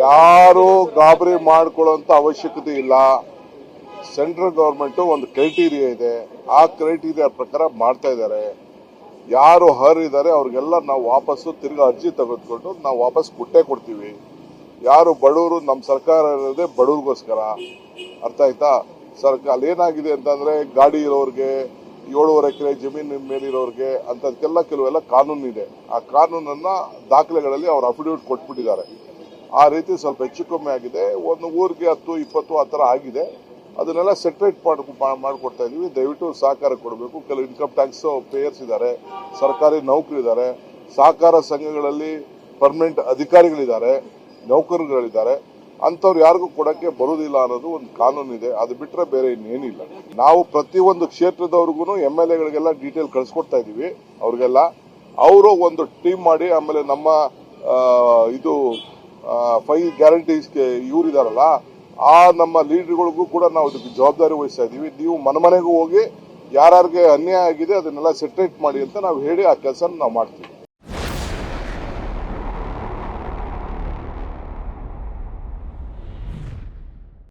ಯಾರು ಗಾಬರಿ ಮಾಡ್ಕೊಳ್ಳೋಂತ ಅವಶ್ಯಕತೆ ಇಲ್ಲ. ಸೆಂಟ್ರಲ್ ಗವರ್ಮೆಂಟ್ ಒಂದು ಕ್ರೈಟೀರಿಯಾ ಇದೆ. ಆ ಕ್ರೈಟೀರಿಯಾ ಪ್ರಕಾರ ಮಾಡ್ತಾ ಇದ್ದಾರೆ. ಯಾರು ಹರಿದ್ದಾರೆ ಅವ್ರಿಗೆಲ್ಲ ನಾವು ವಾಪಸ್ಸು ತಿರ್ಗಾ ಅರ್ಜಿ ತೆಗೆದುಕೊಂಡು ನಾವು ವಾಪಸ್ ಕೊಟ್ಟೇ ಕೊಡ್ತೀವಿ. ಯಾರು ಬಡವರು ನಮ್ಮ ಸರ್ಕಾರ ಇರೋದೇ ಬಡವ್ರಿಗೋಸ್ಕರ. ಅರ್ಥ ಆಯ್ತಾ? ಸರ್ಕಾರ ಏನಾಗಿದೆ ಅಂತಂದ್ರೆ ಗಾಡಿ ಇರೋರಿಗೆ, ಏಳುವರೆ ಎಕರೆ ಜಮೀನಿನ ಮೇಲಿರೋರಿಗೆ ಅಂತದಕ್ಕೆಲ್ಲ ಕೆಲವೆಲ್ಲ ಕಾನೂನು ಇದೆ ಆ ಕಾನೂನನ್ನ ದಾಖಲೆಗಳಲ್ಲಿ ಅವ್ರು ಅಫಿಡವಿಟ್ ಕೊಟ್ಬಿಟ್ಟಿದ್ದಾರೆ. ಆ ರೀತಿ ಸ್ವಲ್ಪ ಹೆಚ್ಚು ಕಮ್ಮಿ ಆಗಿದೆ. ಒಂದು ಊರಿಗೆ ಹತ್ತು, ಇಪ್ಪತ್ತು ಆ ಥರ ಆಗಿದೆ. ಅದನ್ನೆಲ್ಲ ಸೆಟ್ರೇಟ್ ಮಾಡಿಕೊಡ್ತಾ ಇದ್ದೀವಿ ದಯವಿಟ್ಟು ಸಹಕಾರ ಕೊಡಬೇಕು. ಕೆಲವು ಇನ್ಕಮ್ ಟ್ಯಾಕ್ಸ್ ಪೇಯರ್ಸ್ ಇದ್ದಾರೆ, ಸರ್ಕಾರಿ ನೌಕರಿ ಇದ್ದಾರೆ, ಸಹಕಾರ ಸಂಘಗಳಲ್ಲಿ ಪರ್ಮನೆಂಟ್ ಅಧಿಕಾರಿಗಳಿದ್ದಾರೆ, ನೌಕರರುಗಳಿದ್ದಾರೆ. ಅಂಥವ್ರು ಯಾರಿಗೂ ಕೊಡಕ್ಕೆ ಬರೋದಿಲ್ಲ ಅನ್ನೋದು ಒಂದು ಕಾನೂನು ಇದೆ. ಅದು ಬಿಟ್ಟರೆ ಬೇರೆ ಇನ್ನೇನಿಲ್ಲ. ನಾವು ಪ್ರತಿಯೊಂದು ಕ್ಷೇತ್ರದವ್ರಿಗೂ ಎಂ ಎಲ್ ಎಗಳಿಗೆಲ್ಲ ಡೀಟೇಲ್ ಕಳಿಸ್ಕೊಡ್ತಾ ಇದ್ದೀವಿ ಅವ್ರಿಗೆಲ್ಲ, ಅವರು ಒಂದು ಟೀಮ್ ಮಾಡಿ ಆಮೇಲೆ ನಮ್ಮ ಇದು ಫೈವ್ ಗ್ಯಾರಂಟೀಸ್ ಇವರಿದಾರಲ್ಲ, ಆ ನಮ್ಮ ಲೀಡರ್ಗಳಿಗೂ ಕೂಡ ನಾವು ಇದಕ್ಕೆ ಜವಾಬ್ದಾರಿ ವಹಿಸ್ತಾ ಇದ್ದೀವಿ ನೀವು ಮನೆ ಮನೆಗೂ ಹೋಗಿ ಯಾರ್ಯಾರಿಗೆ ಅನ್ಯಾಯ ಆಗಿದೆ ಅದನ್ನೆಲ್ಲ ಸೆಟ್ರೇಟ್ ಮಾಡಿ ಅಂತ ನಾವು ಹೇಳಿ ಆ ಕೆಲಸ ನಾವು ಮಾಡ್ತೀವಿ.